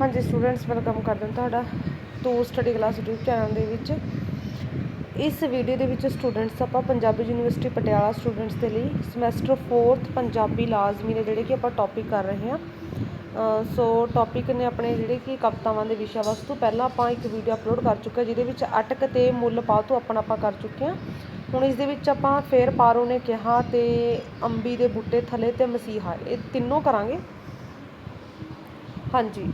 ਹਾਂਜੀ students welcome ਕਰਦੇ ਹਾਂ ਤੁਹਾਡਾ to study class YouTube channel ਦੇ ਵਿੱਚ। ਇਸ ਵੀਡੀਓ ਦੇ ਵਿੱਚ ਸਟੂਡੈਂਟਸ ਆਪਾਂ ਪੰਜਾਬੀ ਯੂਨੀਵਰਸਿਟੀ ਪਟਿਆਲਾ ਸਟੂਡੈਂਟਸ ਦੇ ਲਈ ਸਮੈਸਟਰ 4th ਪੰਜਾਬੀ ਲਾਜ਼ਮੀ ਨੇ ਜਿਹੜੇ ਕਿ ਆਪਾਂ ਟੌਪਿਕ ਕਰ ਰਹੇ ਹਾਂ। ਸੋ ਟੌਪਿਕ ਨੇ ਆਪਣੇ ਜਿਹੜੇ ਕਿ ਕਵਿਤਾਵਾਂ ਦੇ ਵਿਸ਼ਾ ਵਸਤੂ ਪਹਿਲਾਂ ਆਪਾਂ ਇੱਕ ਵੀਡੀਓ ਅਪਲੋਡ ਕਰ ਚੁੱਕੇ ਹਾਂ, ਜਿਹਦੇ ਵਿੱਚ ਅਟਕ ਤੇ ਮੁੱਲ ਪਾਤੂ ਤੋਂ ਆਪਣਾ ਆਪਾਂ ਕਰ ਚੁੱਕੇ ਹਾਂ। ਹੁਣ ਇਸ ਦੇ ਵਿੱਚ ਆਪਾਂ ਫੇਰ ਪਾਰੋ ਨੇ ਕਿਹਾ ਤੇ ਅੰਬੀ ਦੇ ਬੂਟੇ ਥੱਲੇ ਤੇ ਮਸੀਹਾ, ਇਹ ਤਿੰਨੋਂ ਕਰਾਂਗੇ। ਹਾਂਜੀ।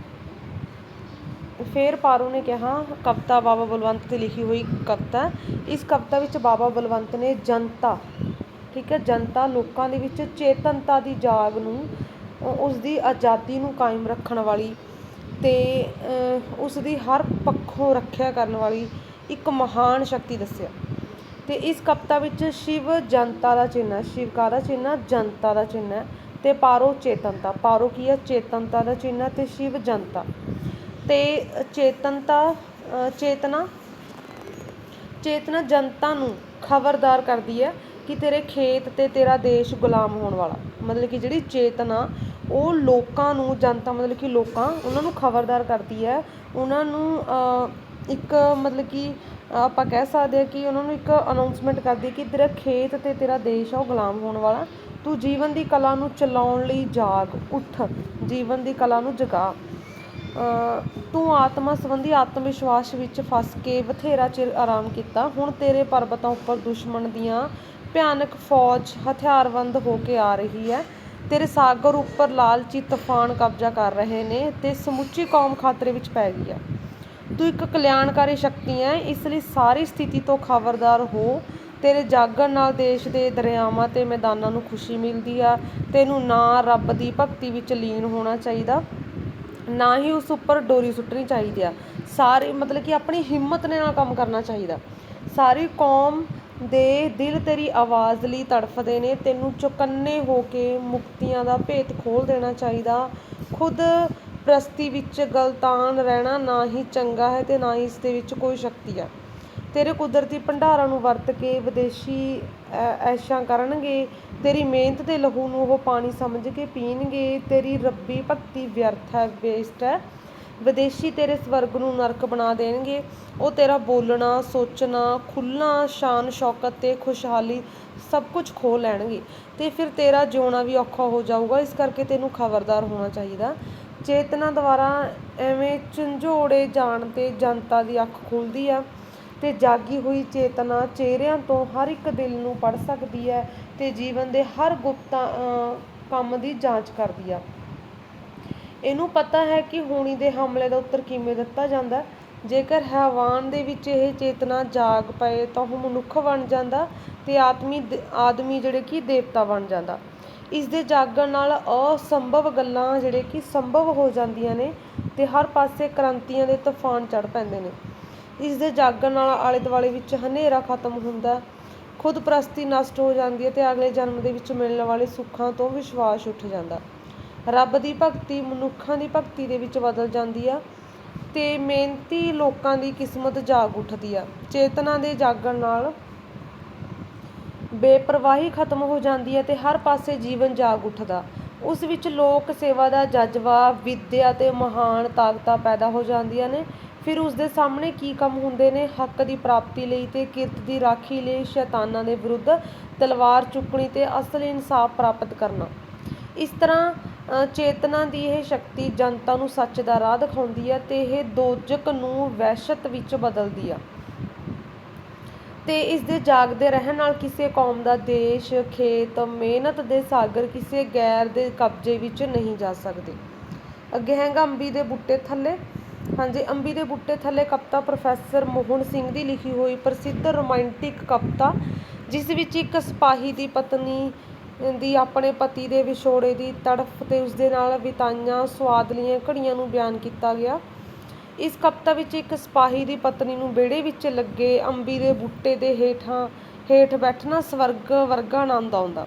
ਫਿਰ ਪਾਰੋ ਨੇ ਕਿਹਾ ਕਵਿਤਾ ਬਾਬਾ ਬਲਵੰਤ ਦੀ ਲਿਖੀ ਹੋਈ ਕਵਿਤਾ ਇਸ ਕਵਿਤਾ ਵਿੱਚ ਬਾਬਾ ਬਲਵੰਤ ਨੇ ਜਨਤਾ ਠੀਕ ਹੈ ਜਨਤਾ ਲੋਕਾਂ ਦੇ ਵਿੱਚ ਚੇਤਨਤਾ ਦੀ ਜਾਗ ਨੂੰ ਅ, ਉਸ ਦੀ ਆਜ਼ਾਦੀ ਨੂੰ ਕਾਇਮ ਰੱਖਣ ਵਾਲੀ ਤੇ ਅ, ਉਸ ਦੀ ਹਰ ਪੱਖੋਂ ਰੱਖਿਆ ਕਰਨ ਵਾਲੀ ਇੱਕ ਮਹਾਨ ਸ਼ਕਤੀ ਦੱਸਿਆ। ਤੇ ਇਸ ਕਵਿਤਾ ਵਿੱਚ ਸ਼ਿਵ ਜਨਤਾ ਦਾ ਚਿੰਨ੍ਹ ਹੈ। ਸ਼ਿਵ ਦਾ ਚਿੰਨ੍ਹ ਜਨਤਾ ਦਾ ਚਿੰਨ੍ਹ ਹੈ। ਤੇ ਪਾਰੋ ਚੇਤਨਤਾ। ਪਾਰੋ ਕੀ ਹੈ? ਚੇਤਨਤਾ ਦਾ ਚਿੰਨ੍ਹ ਹੈ ਤੇ ਸ਼ਿਵ ਜਨਤਾ। ਅਤੇ ਚੇਤਨਤਾ ਚੇਤਨਾ ਚੇਤਨਾ ਜਨਤਾ ਨੂੰ ਖਬਰਦਾਰ ਕਰਦੀ ਹੈ ਕਿ ਤੇਰੇ ਖੇਤ ਅਤੇ ਤੇਰਾ ਦੇਸ਼ ਗੁਲਾਮ ਹੋਣ ਵਾਲਾ। ਮਤਲਬ ਕਿ ਜਿਹੜੀ ਚੇਤਨਾ, ਉਹ ਲੋਕਾਂ ਨੂੰ, ਜਨਤਾ ਮਤਲਬ ਕਿ ਲੋਕਾਂ, ਉਹਨਾਂ ਨੂੰ ਖਬਰਦਾਰ ਕਰਦੀ ਹੈ। ਉਹਨਾਂ ਨੂੰ ਇੱਕ ਮਤਲਬ ਕਿ ਆਪਾਂ ਕਹਿ ਸਕਦੇ ਹਾਂ ਕਿ ਉਹਨਾਂ ਨੂੰ ਇੱਕ ਅਨਾਊਂਸਮੈਂਟ ਕਰਦੀ ਕਿ ਤੇਰਾ ਖੇਤ ਅਤੇ ਤੇਰਾ ਦੇਸ਼ ਆ, ਉਹ ਗੁਲਾਮ ਹੋਣ ਵਾਲਾ। ਤੂੰ ਜੀਵਨ ਦੀ ਕਲਾ ਨੂੰ ਚਲਾਉਣ ਲਈ ਜਾਗ, ਉੱਠ। ਜੀਵਨ ਦੀ ਕਲਾ ਨੂੰ ਜਗਾ। ਤੂੰ ਆਤਮਾ ਸੰਬੰਧੀ ਆਤਮ ਵਿਸ਼ਵਾਸ ਵਿੱਚ ਫਸ ਕੇ ਬਥੇਰਾ ਚਿਰ ਆਰਾਮ ਕੀਤਾ। ਹੁਣ ਤੇਰੇ ਪਰਬਤਾਂ ਉੱਪਰ ਦੁਸ਼ਮਣ ਦੀਆਂ ਭਿਆਨਕ ਫੌਜ ਹਥਿਆਰਬੰਦ ਹੋ ਕੇ ਆ ਰਹੀ ਹੈ। ਤੇਰੇ ਸਾਗਰ ਉੱਪਰ ਲਾਲਚੀ ਤੂਫਾਨ ਕਬਜ਼ਾ ਕਰ ਰਹੇ ਨੇ ਤੇ ਸਮੁੱਚੀ ਕੌਮ ਖਤਰੇ ਵਿੱਚ ਪੈ ਗਈ ਹੈ। ਤੂੰ ਇੱਕ ਕਲਿਆਣਕਾਰੀ ਸ਼ਕਤੀ ਹੈ, ਇਸ ਲਈ ਸਾਰੀ ਸਥਿਤੀ ਤੋਂ ਖਬਰਦਾਰ ਹੋ। ਤੇਰੇ ਜਾਗਣ ਨਾਲ ਦੇਸ਼ ਦੇ ਦਰਿਆਵਾਂ ਤੇ ਮੈਦਾਨਾਂ ਨੂੰ ਖੁਸ਼ੀ ਮਿਲਦੀ ਆ। ਤੈਨੂੰ ਨਾ ਰੱਬ ਦੀ ਭਗਤੀ ਵਿੱਚ ਲੀਨ ਹੋਣਾ ਚਾਹੀਦਾ। ਨਾ ਹੀ ਉਸ ਉੱਪਰ ਡੋਰੀ ਸੁੱਟਣੀ ਚਾਹੀਦੀ ਆ। ਸਾਰੇ ਮਤਲਬ ਕਿ ਆਪਣੀ ਹਿੰਮਤ ਦੇ ਨਾਲ ਕੰਮ ਕਰਨਾ ਚਾਹੀਦਾ। ਸਾਰੀ ਕੌਮ ਦੇ ਦਿਲ ਤੇਰੀ ਆਵਾਜ਼ ਲਈ ਤੜਫਦੇ ਨੇ। ਤੈਨੂੰ ਚੁਕੰਨੇ ਹੋ ਕੇ ਮੁਕਤੀਆਂ ਦਾ ਭੇਤ ਖੋਲ ਦੇਣਾ ਚਾਹੀਦਾ। ਖੁਦ ਪ੍ਰਸਤੀ ਵਿੱਚ ਗਲਤਾਨ ਰਹਿਣਾ ਨਾ ਹੀ ਚੰਗਾ ਹੈ ਤੇ ਨਾ ਹੀ ਇਸ ਦੇ ਵਿੱਚ ਕੋਈ ਸ਼ਕਤੀ ਆ। ਤੇਰੇ ਕੁਦਰਤੀ ਭੰਡਾਰਾਂ ਨੂੰ ਵਰਤ ਕੇ ਵਿਦੇਸ਼ੀ ਐ- ਐਸ਼ਾਂ ਕਰਨਗੇ। ਤੇਰੀ ਮਿਹਨਤ ਦੇ ਲਹੂ ਨੂੰ ਉਹ ਪਾਣੀ ਸਮਝ ਕੇ ਪੀਣਗੇ। ਤੇਰੀ ਰੱਬੀ ਭਗਤੀ ਵਿਅਰਥ ਹੈ ਵੇਸਟ ਹੈ। ਵਿਦੇਸ਼ੀ ਤੇਰੇ ਸਵਰਗ ਨੂੰ ਨਰਕ ਬਣਾ ਦੇਣਗੇ। ਉਹ ਤੇਰਾ ਬੋਲਣਾ, ਸੋਚਣਾ ਖੁੱਲ੍ਹਣਾ ਸ਼ਾਨ, ਸ਼ੌਕਤ ਤੇ ਖੁਸ਼ਹਾਲੀ ਸਭ ਕੁਝ ਖੋਹ ਲੈਣਗੇ। ਤੇ ਫਿਰ ਤੇਰਾ ਜਿਉਣਾ ਵੀ ਔਖਾ ਹੋ ਜਾਊਗਾ। ਇਸ ਕਰਕੇ ਤੈਨੂੰ ਖਬਰਦਾਰ ਹੋਣਾ ਚਾਹੀਦਾ। ਚੇਤਨਾ ਦੁਆਰਾ ਐਵੇਂ ਝੰਜੋੜੇ ਜਾਣ ਤੇ ਜਨਤਾ ਦੀ ਅੱਖ ਖੁੱਲਦੀ ਆ। ਤੇ ਜਾਗੀ ਹੋਈ ਚੇਤਨਾ ਚਿਹਰਿਆਂ ਤੋਂ ਹਰ ਇੱਕ ਦਿਲ ਨੂੰ ਪੜ੍ਹ ਸਕਦੀ ਹੈ ਤੇ ਜੀਵਨ ਦੇ ਹਰ ਗੁਪਤਾ ਕੰਮ ਦੀ ਜਾਂਚ ਕਰਦੀ ਆ। ਇਹਨੂੰ ਪਤਾ ਹੈ ਕਿ ਹੋਣੀ ਦੇ ਹਮਲੇ ਦਾ ਉੱਤਰ ਕਿਵੇਂ ਦਿੱਤਾ ਜਾਂਦਾ ਜੇਕਰ ਹੈਵਾਨ ਦੇ ਵਿੱਚ ਇਹ ਚੇਤਨਾ ਜਾਗ ਪਏ ਤਾਂ ਉਹ ਮਨੁੱਖ ਬਣ ਜਾਂਦਾ ਤੇ ਆਦਮੀ ਦ- ਆਦਮੀ ਜਿਹੜੇ ਕਿ ਦੇਵਤਾ ਬਣ ਜਾਂਦਾ। ਇਸ ਦੇ ਜਾਗਣ ਨਾਲ ਅਸੰਭਵ ਗੱਲਾਂ ਜਿਹੜੇ ਕਿ ਸੰਭਵ ਹੋ ਜਾਂਦੀਆਂ ਨੇ ਤੇ ਹਰ ਪਾਸੇ ਕ੍ਰਾਂਤੀਆਂ ਦੇ ਤੂਫਾਨ ਚੜ ਪੈਂਦੇ ਨੇ। ਇਸ ਦੇ ਜਾਗਣ ਨਾਲ ਆਲੇ ਦੁਆਲੇ ਵਿੱਚ ਹਨੇਰਾ ਖਤਮ ਹੁੰਦਾ ਖੁਦ ਪ੍ਰਸਤੀ ਨਸ਼ਟ ਹੋ ਜਾਂਦੀ ਹੈ ਤੇ ਅਗਲੇ ਜਨਮ ਦੇ ਵਿੱਚ ਮਿਲਣ ਵਾਲੇ ਸੁੱਖਾਂ ਤੋਂ ਵਿਸ਼ਵਾਸ ਉੱਠ ਜਾਂਦਾ ਰੱਬ ਦੀ ਭਗਤੀ ਮਨੁੱਖਾਂ ਦੀ ਭਗਤੀ ਦੇ ਵਿੱਚ ਬਦਲ ਜਾਂਦੀ ਆ ਤੇ ਮਿਹਨਤੀ ਲੋਕਾਂ ਦੀ ਕਿਸਮਤ ਜਾਗ ਉੱਠਦੀ ਆ ਚੇਤਨਾ ਦੇ ਜਾਗਣ ਨਾਲ ਬੇਪਰਵਾਹੀ ਖਤਮ ਹੋ ਜਾਂਦੀ ਹੈ ਤੇ ਹਰ ਪਾਸੇ ਜੀਵਨ ਜਾਗ ਉੱਠਦਾ ਉਸ ਵਿੱਚ ਲੋਕ ਸੇਵਾ ਦਾ ਜਜ਼ਬਾ, ਵਿਦਿਆ ਤੇ ਮਹਾਨ ਤਾਕਤਾਂ ਪੈਦਾ ਹੋ ਜਾਂਦੀਆਂ ਨੇ। ਫਿਰ ਉਸ ਦੇ ਸਾਹਮਣੇ ਕੀ ਕੰਮ ਹੁੰਦੇ ਨੇ? ਹੱਕ ਦੀ ਪ੍ਰਾਪਤੀ ਲਈ ਤੇ ਕਿਰਤ ਦੀ ਰਾਖੀ ਲਈ ਸ਼ੈਤਾਨਾਂ ਦੇ ਵਿਰੁੱਧ ਤਲਵਾਰ ਚੁੱਕਣੀ ਤੇ ਅਸਲ ਇਨਸਾਫ ਪ੍ਰਾਪਤ ਕਰਨਾ। ਇਸ ਤਰ੍ਹਾਂ ਚੇਤਨਾ ਦੀ ਇਹ ਸ਼ਕਤੀ ਜਨਤਾ ਨੂੰ ਸੱਚ ਦਾ ਰਾਹ ਦਿਖਾਉਂਦੀ ਹੈ ਤੇ ਇਹ ਦੋਜਕ ਨੂੰ ਵਹਿਸ਼ਤ ਵਿੱਚ ਬਦਲਦੀ ਆ। ਤੇ ਇਸ ਦੇ ਜਾਗਦੇ ਰਹਿਣ ਨਾਲ ਕਿਸੇ ਕੌਮ ਦਾ ਦੇਸ਼, ਖੇਤ, ਮਿਹਨਤ ਦੇ ਸਾਗਰ ਕਿਸੇ ਗੈਰ ਦੇ ਕਬਜ਼ੇ ਵਿੱਚ ਨਹੀਂ ਜਾ ਸਕਦੇ। ਅੱਗੇ ਹੈਗਾ ਅੰਬੀ ਦੇ ਬੂਟੇ ਥੱਲੇ। ਹਾਂਜੀ, ਅੰਬੀ ਦੇ ਬੂਟੇ ਥੱਲੇ ਕਵਿਤਾ ਪ੍ਰੋਫੈਸਰ ਮੋਹਨ ਸਿੰਘ ਦੀ ਲਿਖੀ ਹੋਈ ਪ੍ਰਸਿੱਧ ਰੋਮਾਂਟਿਕ ਕਵਿਤਾ, ਜਿਸ ਵਿੱਚ ਇੱਕ ਸਿਪਾਹੀ ਦੀ ਪਤਨੀ ਦੀ ਆਪਣੇ ਪਤੀ ਦੇ ਵਿਛੋੜੇ ਦੀ ਤੜਫ ਤੇ ਉਸ ਦੇ ਨਾਲ ਬਿਤਾਈਆਂ ਸਵਾਦਲੀਆਂ ਘੜੀਆਂ ਨੂੰ ਬਿਆਨ ਕੀਤਾ ਗਿਆ। ਇਸ ਕਵਿਤਾ ਵਿੱਚ ਇੱਕ ਸਿਪਾਹੀ ਦੀ ਪਤਨੀ ਨੂੰ ਵਿਹੜੇ ਵਿੱਚ ਲੱਗੇ ਅੰਬੀ ਦੇ ਬੂਟੇ ਦੇ ਹੇਠਾਂ, ਹੇਠ ਬੈਠਣਾ ਸਵਰਗ ਵਰਗਾ ਆਨੰਦ ਆਉਂਦਾ।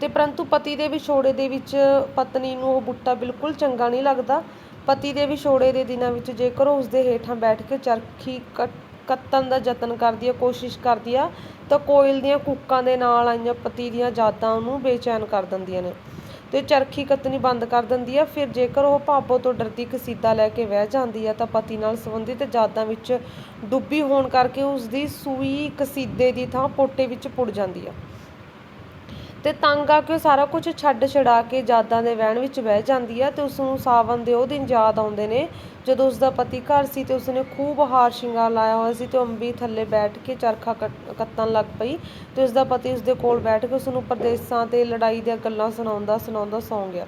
ਤੇ ਪਰੰਤੂ ਪਤੀ ਦੇ ਵਿਛੋੜੇ ਦੇ ਵਿੱਚ ਪਤਨੀ ਨੂੰ ਉਹ ਬੂਟਾ ਬਿਲਕੁਲ ਚੰਗਾ ਨਹੀਂ ਲੱਗਦਾ। ਪਤੀ ਦੇ ਵਿਛੋੜੇ ਦੇ ਦਿਨਾਂ ਵਿੱਚ ਜੇਕਰ ਉਹ ਉਸਦੇ ਹੇਠਾਂ ਬੈਠ ਕੇ ਚਰਖੀ ਕ ਕੱਤਣ ਦਾ ਯਤਨ ਕਰਦੀ ਹੈ ਕੋਸ਼ਿਸ਼ ਕਰਦੀ ਆ, ਤਾਂ ਕੋਇਲ ਦੀਆਂ ਕੂਕਾਂ ਦੇ ਨਾਲ ਆਈਆਂ ਪਤੀ ਦੀਆਂ ਯਾਦਾਂ ਉਹਨੂੰ ਬੇਚੈਨ ਕਰ ਦਿੰਦੀਆਂ ਨੇ ਤੇ ਚਰਖੀ ਕੱਤਣੀ ਬੰਦ ਕਰ ਦਿੰਦੀ ਆ। ਫਿਰ ਜੇਕਰ ਉਹ ਭਾਬੋ ਤੋਂ ਡਰਦੀ ਕਸੀਦਾ ਲੈ ਕੇ ਵਹਿ ਜਾਂਦੀ ਆ, ਤਾਂ ਪਤੀ ਨਾਲ ਸੰਬੰਧਿਤ ਯਾਦਾਂ ਵਿੱਚ ਡੁੱਬੀ ਹੋਣ ਕਰਕੇ ਉਸ ਦੀ ਸੂਈ ਕਸੀਦੇ ਦੀ ਥਾਂ ਪੋਟੇ ਵਿੱਚ ਪੁੜ ਜਾਂਦੀ ਆ। ਤੇ ਤੰਗ ਆ ਕੇ ਉਹ ਸਾਰਾ ਕੁਝ ਛੱਡ ਛਡਾ ਕੇ ਯਾਦਾਂ ਦੇ ਵਹਿਣ ਵਿੱਚ ਬਹਿ ਜਾਂਦੀ ਆ ਤੇ ਉਸ ਨੂੰ ਸਾਵਨ ਦੇ ਉਹ ਦਿਨ ਯਾਦ ਆਉਂਦੇ ਨੇ, ਜਦੋਂ ਉਸ ਦਾ ਪਤੀ ਘਰ ਸੀ ਤੇ ਉਸਨੇ ਖੂਬ ਹਾਰ ਸ਼ਿੰਗਾਰ ਲਾਇਆ ਹੋਇਆ ਸੀ ਤੇ ਅੰਬੀ ਥੱਲੇ ਬੈਠ ਕੇ ਚਰਖਾ ਕੱਟ- ਕੱਤਣ ਲੱਗ ਪਈ ਤੇ ਉਸ ਦਾ ਪਤੀ ਉਸ ਦੇ ਕੋਲ ਬੈਠ ਕੇ ਉਸ ਨੂੰ ਪਰਦੇਸਾਂ ਤੇ ਲੜਾਈ ਦੀਆਂ ਗੱਲਾਂ ਸੁਣਾਉਂਦਾ ਸੁਣਾਉਂਦਾ ਸੌਂ ਗਿਆ।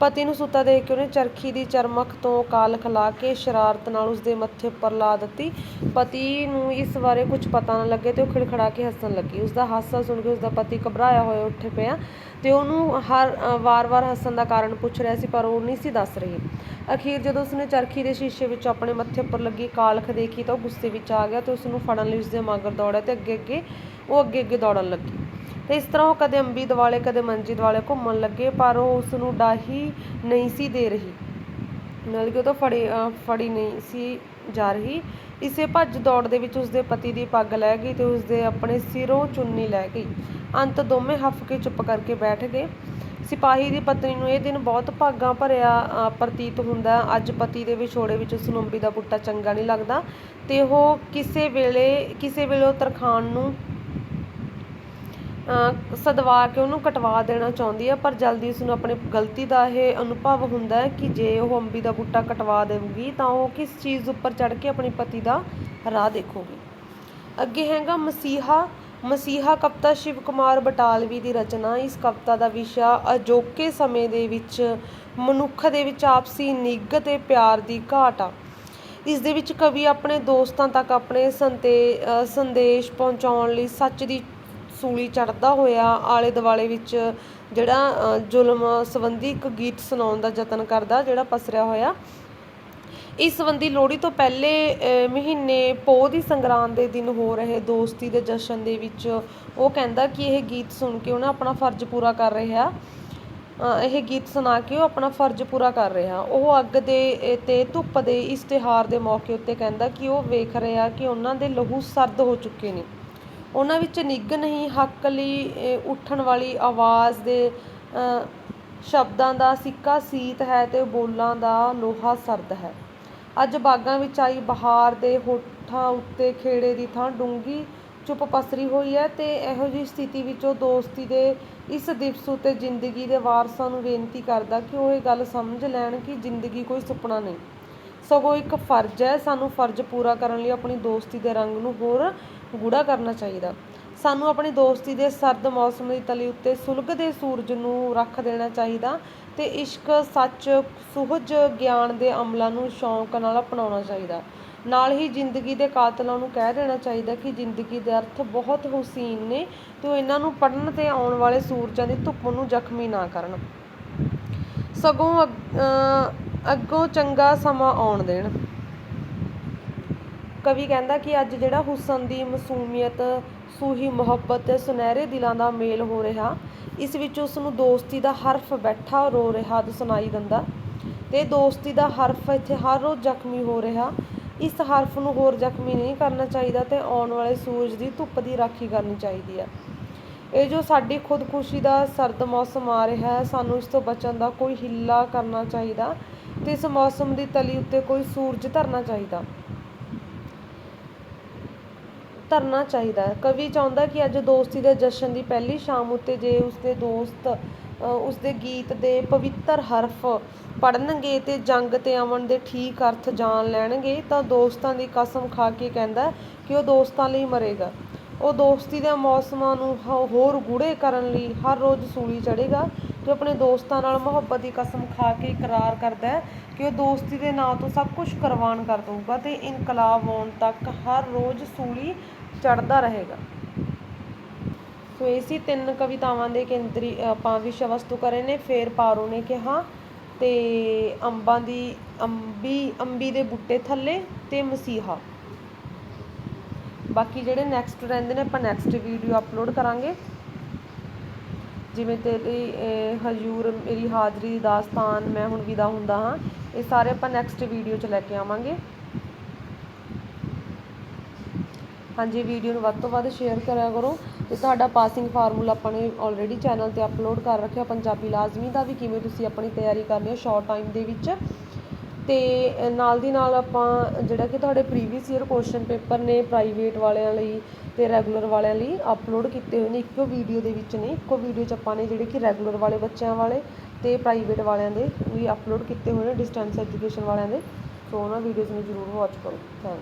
ਪਤੀ ਨੂੰ ਸੁੱਤਾ ਦੇਖ ਕੇ ਉਹਨੇ ਚਰਖੀ ਦੀ ਚਰਮਖ ਤੋਂ ਕਾਲ ਖਲਾ ਕੇ ਸ਼ਰਾਰਤ ਨਾਲ ਉਸਦੇ ਮੱਥੇ ਉੱਪਰ ਲਾ ਦਿੱਤੀ। ਪਤੀ ਨੂੰ ਇਸ ਬਾਰੇ ਕੁਝ ਪਤਾ ਨਾ ਲੱਗੇ ਤੇ ਉਹ ਖਿੜਖੜਾ ਕੇ ਹੱਸਣ ਲੱਗੀ। ਉਸਦਾ ਹਾਸਾ ਸੁਣ ਕੇ ਉਸਦਾ ਪਤੀ ਘਬਰਾਇਆ ਹੋਇਆ ਉੱਠ ਪਿਆ ਤੇ ਉਹਨੂੰ ਹਰ ਵਾਰ-ਵਾਰ ਹੱਸਣ ਦਾ ਕਾਰਨ ਪੁੱਛ ਰਿਹਾ ਸੀ, ਪਰ ਉਹ ਨਹੀਂ ਸੀ ਦੱਸ ਰਹੀ। ਅਖੀਰ ਜਦੋਂ ਉਸਨੇ ਚਰਖੀ ਦੇ ਸ਼ੀਸ਼ੇ ਵਿੱਚ ਆਪਣੇ ਮੱਥੇ ਉੱਪਰ ਲੱਗੀ ਕਾਲਖ ਦੇਖੀ ਤਾਂ ਉਹ ਗੁੱਸੇ ਵਿੱਚ ਆ ਗਿਆ ਤੇ ਉਸ ਨੂੰ ਫੜਨ ਲਈ ਉਸਦੇ ਮਗਰ ਦੌੜਿਆ ਤੇ ਅੱਗੇ-ਅੱਗੇ, ਉਹ ਅੱਗੇ-ਅੱਗੇ ਦੌੜਨ ਲੱਗੀ। ਤੇ ਇਸ ਤਰ੍ਹਾਂ ਉਹ ਕਦੇ ਅੰਬੀ ਦਿਵਾਲੇ ਕਦੇ ਮੰਜੀ ਦਿਵਾਲੇ ਘੁੰਮਣ ਲੱਗੇ ਪਰ ਉਹ ਉਸ ਨੂੰ ਡਾਹੀ ਨਹੀਂ ਸੀ ਦੇ ਰਹੀ। ਨਾਲ ਕਿ ਉਹ ਤਾਂ ਫੜੀ ਫੜੀ ਨਹੀਂ ਸੀ ਜਾ ਰਹੀ। ਇਸੇ ਭੱਜ ਦੌੜ ਦੇ ਵਿੱਚ ਉਸਦੇ ਪਤੀ ਦੀ ਪੱਗ ਲੈ ਗਈ ਤੇ ਉਸਦੇ ਆਪਣੇ ਸਿਰੋਂ ਚੁੰਨੀ ਲੈ ਗਈ। ਅੰਤ ਦੋਵੇਂ ਹੱਫ ਕੇ ਚੁੱਪ ਕਰਕੇ ਬੈਠ ਗਏ। ਸਿਪਾਹੀ ਦੀ ਪਤਨੀ ਨੂੰ ਇਹ ਦਿਨ ਬਹੁਤ ਭਾਗਾਂ ਭਰਿਆ ਅਹ, ਪ੍ਰਤੀਤ ਹੁੰਦਾ। ਅੱਜ ਪਤੀ ਦੇ ਵਿਛੋੜੇ ਵਿੱਚ ਉਸ ਨੂੰ ਅੰਬੀ ਦਾ ਬੂਟਾ ਚੰਗਾ ਨਹੀਂ ਲੱਗਦਾ ਤੇ ਉਹ ਕਿਸੇ ਵੇਲੇ ਕਿਸੇ ਵੇਲੇ ਉਹ ਤਰਖਾਣ ਨੂੰ ਸਦਵਾ ਕੇ ਉਹਨੂੰ ਕਟਵਾ ਦੇਣਾ ਚਾਹੁੰਦੀ ਹੈ ਪਰ ਜਲਦੀ ਉਸਨੂੰ ਆਪਣੀ ਗਲਤੀ ਦਾ ਇਹ ਅਨੁਭਵ ਹੁੰਦਾ ਕਿ ਜੇ ਉਹ ਅੰਬੀ ਦਾ ਬੂਟਾ ਕਟਵਾ ਦੇਊਗੀ, ਤਾਂ ਉਹ ਕਿਸ ਚੀਜ਼ ਉੱਪਰ ਚੜ ਕੇ ਆਪਣੇ ਪਤੀ ਦਾ ਰਾਹ ਦੇਖੂਗੀ। ਅੱਗੇ ਹੈਗਾ ਮਸੀਹਾ ਮਸੀਹਾ ਕਵਿਤਾ ਸ਼ਿਵ ਕੁਮਾਰ ਬਟਾਲਵੀ ਦੀ ਰਚਨਾ। ਇਸ ਕਵਿਤਾ ਦਾ ਵਿਸ਼ਾ ਅਜੋਕੇ ਸਮੇਂ ਦੇ ਵਿੱਚ, ਮਨੁੱਖ ਦੇ ਵਿੱਚ ਆਪਸੀ ਨਿੱਘ ਤੇ ਪਿਆਰ ਦੀ ਘਾਟ ਆ। ਇਸ ਦੇ ਵਿੱਚ ਕਵੀ ਆਪਣੇ ਦੋਸਤਾਂ ਤੱਕ ਆਪਣੇ ਸੰਤੇ ਸੰਦੇਸ਼ ਪਹੁੰਚਾਉਣ ਲਈ ਸੱਚ ਦੀ ਸੂਲੀ ਚੜਦਾ ਹੋਇਆ ਆਲੇ ਦੁਆਲੇ ਵਿੱਚ ਜਿਹੜਾ ਜ਼ੁਲਮ ਸੰਬੰਧੀ ਇੱਕ ਗੀਤ ਸੁਣਾਉਣ ਦਾ ਯਤਨ ਕਰਦਾ ਜਿਹੜਾ ਪਸਰਿਆ ਹੋਇਆ। ਇਸ ਸੰਬੰਧੀ ਲੋਹੜੀ ਤੋਂ ਪਹਿਲੇ ਮਹੀਨੇ ਪੋਹ ਦੀ ਸੰਗਰਾਂਦ ਦੇ ਦਿਨ ਹੋ ਰਹੇ ਦੋਸਤੀ ਦੇ ਜਸ਼ਨ ਦੇ ਵਿੱਚ ਉਹ ਕਹਿੰਦਾ ਕਿ ਇਹ ਗੀਤ ਸੁਣ ਕੇ ਉਹਨਾਂ ਆਪਣਾ ਫਰਜ਼ ਪੂਰਾ ਕਰ ਰਿਹਾ। ਇਹ ਗੀਤ ਸੁਣਾ ਕੇ ਉਹ ਆਪਣਾ ਫਰਜ਼ ਪੂਰਾ ਕਰ ਰਿਹਾ। ਉਹ ਅੱਗ ਦੇ ਅ, ਤੇ ਧੁੱਪ ਦੇ ਇਸ ਤਿਉਹਾਰ ਦੇ ਮੌਕੇ ਉੱਤੇ ਕਹਿੰਦਾ ਕਿ ਉਹ ਵੇਖ ਰਿਹਾ ਕਿ ਉਹਨਾਂ ਦੇ ਲਹੂ ਸਰਦ ਹੋ ਚੁੱਕੇ ਨੇ। ਉਹਨਾਂ ਵਿੱਚ ਨਿੱਘ ਨਹੀਂ, ਹੱਕ ਲਈ ਉੱਠਣ ਵਾਲੀ ਆਵਾਜ਼ ਦੇ ਸ਼ਬਦਾਂ ਦਾ ਸਿੱਕਾ ਸੀਤ ਹੈ ਤੇ ਬੋਲਾਂ ਦਾ ਲੋਹਾ ਸਰਦ ਹੈ। ਅੱਜ ਬਾਗਾਂ ਵਿੱਚ ਆਈ ਬਹਾਰ ਦੇ ਹੋਠਾਂ ਉੱਤੇ ਖੇੜੇ ਦੀ ਥਾਂ ਡੂੰਘੀ ਚੁੱਪ ਪਸਰੀ ਹੋਈ ਹੈ ਤੇ ਇਹੋ ਜਿਹੀ ਸਥਿਤੀ ਵਿੱਚ ਉਹ ਦੋਸਤੀ ਦੇ ਇਸ ਦਿਵਸ ਉੱਤੇ ਜ਼ਿੰਦਗੀ ਦੇ ਵਾਰਸਾਂ ਨੂੰ ਬੇਨਤੀ ਕਰਦਾ ਕਿ ਉਹ ਇਹ ਗੱਲ ਸਮਝ ਲੈਣ ਕਿ ਜ਼ਿੰਦਗੀ ਕੋਈ ਸੁਪਨਾ ਨਹੀਂ। ਸਗੋਂ ਇੱਕ ਫਰਜ਼ ਹੈ, ਸਾਨੂੰ ਫਰਜ਼ ਪੂਰਾ ਕਰਨ ਲਈ ਆਪਣੀ ਦੋਸਤੀ ਦੇ ਰੰਗ ਨੂੰ ਹੋਰ ਗੂੜਾ ਕਰਨਾ ਚਾਹੀਦਾ। ਸਾਨੂੰ ਆਪਣੀ ਦੋਸਤੀ ਦੇ ਸਰਦ ਮੌਸਮ ਦੀ ਤਲੀ ਉੱਤੇ ਸੁਲਗਦੇ ਸੂਰਜ ਨੂੰ ਰੱਖ ਦੇਣਾ ਚਾਹੀਦਾ ਤੇ ਇਸ਼ਕ, ਸੱਚ, ਸੁਹਜ ਗਿਆਨ ਦੇ ਅਮਲਾਂ ਨੂੰ ਸ਼ੌਂਕ ਨਾਲ ਅਪਣਾਉਣਾ ਚਾਹੀਦਾ। ਨਾਲ ਹੀ ਜ਼ਿੰਦਗੀ ਦੇ ਕਾਤਲਾਂ ਨੂੰ ਕਹਿ ਦੇਣਾ ਚਾਹੀਦਾ ਕਿ ਜ਼ਿੰਦਗੀ ਦੇ ਅਰਥ ਬਹੁਤ ਹੁਸੀਨ ਨੇ ਤੇ ਉਹ ਇਹਨਾਂ ਨੂੰ ਪੜਨ ਤੇ ਆਉਣ ਵਾਲੇ ਸੂਰਜਾਂ ਦੀ ਧੁੱਪ ਨੂੰ ਜ਼ਖਮੀ ਨਾ ਕਰਨ। ਸਗੋਂ ਅਹ ਅੱਗੋਂ ਚੰਗਾ ਸਮਾਂ ਆਉਣ ਦੇਣ। ਕਵੀ ਕਹਿੰਦਾ ਕਿ ਅੱਜ ਜਿਹੜਾ ਹੁਸਨ ਦੀ ਮਾਸੂਮੀਅਤ, ਸੂਹੀ ਮੁਹੱਬਤ ਤੇ ਸੁਨਹਿਰੇ ਦਿਲਾਂ ਦਾ ਮੇਲ ਹੋ ਰਿਹਾ, ਇਸ ਵਿੱਚ ਉਸ ਨੂੰ ਦੋਸਤੀ ਦਾ ਹਰਫ ਬੈਠਾ ਰੋ ਰਿਹਾ ਸੁਣਾਈ ਦਿੰਦਾ। ਤੇ ਦੋਸਤੀ ਦਾ ਹਰਫ ਇੱਥੇ ਹਰ ਰੋਜ਼ ਜ਼ਖਮੀ ਹੋ ਰਿਹਾ। ਇਸ ਹਰਫ ਨੂੰ ਹੋਰ ਜ਼ਖਮੀ ਨਹੀਂ ਕਰਨਾ ਚਾਹੀਦਾ ਤੇ ਆਉਣ ਵਾਲੇ ਸੂਰਜ ਦੀ ਧੁੱਪ ਦੀ ਰਾਖੀ ਕਰਨੀ ਚਾਹੀਦੀ ਹੈ। ਇਹ ਜੋ ਸਾਡੀ ਖੁਦਕੁਸ਼ੀ ਦਾ ਸਰਦ ਮੌਸਮ ਆ ਰਿਹਾ ਹੈ, ਸਾਨੂੰ ਇਸ ਤੋਂ ਬਚਣ ਦਾ ਕੋਈ ਹਿੱਲਾ ਕਰਨਾ ਚਾਹੀਦਾ ਤੇ ਇਸ ਮੌਸਮ ਦੀ ਤਲੀ ਉੱਤੇ ਕੋਈ ਸੂਰਜ ਧਰਨਾ ਚਾਹੀਦਾ। ਧਰਨਾ ਚਾਹੀਦਾ ਹੈ। ਕਵੀ ਚਾਹੁੰਦਾ ਕਿ ਅੱਜ ਦੋਸਤੀ ਦੇ ਜਸ਼ਨ ਦੀ ਪਹਿਲੀ ਸ਼ਾਮ ਉੱਤੇ ਜੇ ਉਸਦੇ ਦੋਸਤ ਉਸਦੇ ਗੀਤ ਦੇ ਪਵਿੱਤਰ ਹਰਫ ਪੜ੍ਹਨਗੇ ਤੇ ਜੰਗ ਤੇ ਅਮਨ ਦੇ ਠੀਕ ਅਰਥ ਜਾਣ ਲੈਣਗੇ, ਤਾਂ ਦੋਸਤਾਂ ਦੀ ਕਸਮ ਖਾ ਕੇ ਕਹਿੰਦਾ ਕਿ ਉਹ ਦੋਸਤਾਂ ਲਈ ਮਰੇਗਾ। ਉਹ ਦੋਸਤੀ ਦੇ ਮੌਸਮਾਂ ਨੂੰ ਹੋ- ਹੋਰ ਗੂੜ੍ਹੇ ਕਰਨ ਲਈ ਹਰ ਰੋਜ਼ ਸੂਲੀ ਚੜ੍ਹੇਗਾ ਤੇ ਆਪਣੇ ਦੋਸਤਾਂ ਨਾਲ ਮੁਹੱਬਤ ਦੀ ਕਸਮ ਖਾ ਕੇ ਇਕਰਾਰ ਕਰਦਾ ਕਿ ਉਹ ਦੋਸਤੀ ਦੇ ਨਾਂ ਤੋਂ ਸਭ ਕੁਝ ਕੁਰਬਾਨ ਕਰ ਦਊਗਾ ਤੇ ਇਨਕਲਾਬ ਆਉਣ ਤੱਕ ਹਰ ਰੋਜ਼ ਸੂਲੀ ਚੜ੍ਹਦਾ ਰਹੇਗਾ। ਸੋ ਇਹ ਤਿੰਨ ਕਵਿਤਾਵਾਂ ਦੇ ਕੇਂਦਰੀ, ਆਪਾਂ ਵਿਸ਼ਾ ਵਸਤੂ ਕਰੇ ਨੇ, ਫੇਰ ਪਾਰੋ ਨੇ ਕਿਹਾ, ਤੇ ਅੰਬਾਂ ਦੀ ਅੰਬੀ ਅੰਬੀ ਦੇ ਬੂਟੇ ਥੱਲੇ ਤੇ ਮਸੀਹਾ। ਬਾਕੀ ਜਿਹੜੇ ਨੈਕਸਟ ਰਹਿੰਦੇ ਨੇ, ਆਪਾਂ ਨੈਕਸਟ ਵੀਡੀਓ ਅਪਲੋਡ ਕਰਾਂਗੇ। ਜਿਵੇਂ ਤੇਰੀ ਹਜ਼ੂਰ, ਮੇਰੀ ਹਾਜ਼ਰੀ ਦੀ ਦਾਸਤਾਨ, ਮੈਂ ਹੁਣ ਵਿਦਾ ਹੁੰਦਾ ਹਾਂ। ਇਹ ਸਾਰੇ ਆਪਾਂ ਨੈਕਸਟ ਵੀਡੀਓ 'ਚ ਲੈ ਕੇ ਆਵਾਂਗੇ। ਹਾਂਜੀ ਵੀਡੀਓ ਨੂੰ ਵੱਧ ਤੋਂ ਵੱਧ ਸ਼ੇਅਰ ਕਰਿਆ ਕਰੋ ਤੇ ਤੁਹਾਡਾ ਪਾਸਿੰਗ ਫਾਰਮੂਲਾ ਆਪਾਂ ਨੇ ਆਲਰੇਡੀ ਚੈਨਲ ਤੇ ਅਪਲੋਡ ਕਰ ਰੱਖਿਆ। ਪੰਜਾਬੀ ਲਾਜ਼ਮੀ ਦਾ ਵੀ ਕਿਵੇਂ ਤੁਸੀਂ ਆਪਣੀ ਤਿਆਰੀ ਕਰਨੀ ਹੈ ਸ਼ਾਰਟ ਟਾਈਮ ਦੇ ਵਿੱਚ। ਤੇ ਨਾਲ ਦੀ ਨਾਲ ਆਪਾਂ ਜਿਹੜਾ ਕਿ ਤੁਹਾਡੇ ਪ੍ਰੀਵੀਅਸ ਈਅਰ ਕੁਐਸਚਨ ਪੇਪਰ ਨੇ ਪ੍ਰਾਈਵੇਟ ਵਾਲਿਆਂ ਲਈ ਤੇ ਰੈਗੂਲਰ ਵਾਲਿਆਂ ਲਈ ਅਪਲੋਡ ਕੀਤੇ ਹੋਏ ਨੇ, ਇੱਕੋ ਵੀਡੀਓ ਦੇ ਵਿੱਚ ਨੇ। ਇੱਕੋ ਵੀਡੀਓ 'ਚ ਆਪਾਂ ਨੇ ਜਿਹੜੇ ਕਿ ਰੈਗੂਲਰ ਵਾਲੇ ਬੱਚਿਆਂ ਵਾਲੇ ਤੇ ਪ੍ਰਾਈਵੇਟ ਵਾਲਿਆਂ ਦੇ ਵੀ ਅਪਲੋਡ ਕੀਤੇ ਹੋਏ ਨੇ ਡਿਸਟੈਂਸ ਐਜੂਕੇਸ਼ਨ ਵਾਲਿਆਂ ਦੇ। ਸੋ ਉਹਨਾਂ ਵੀਡੀਓਜ਼ ਨੂੰ ਜ਼ਰੂਰ ਵਾਚ ਕਰੋ। ਥੈਂਕ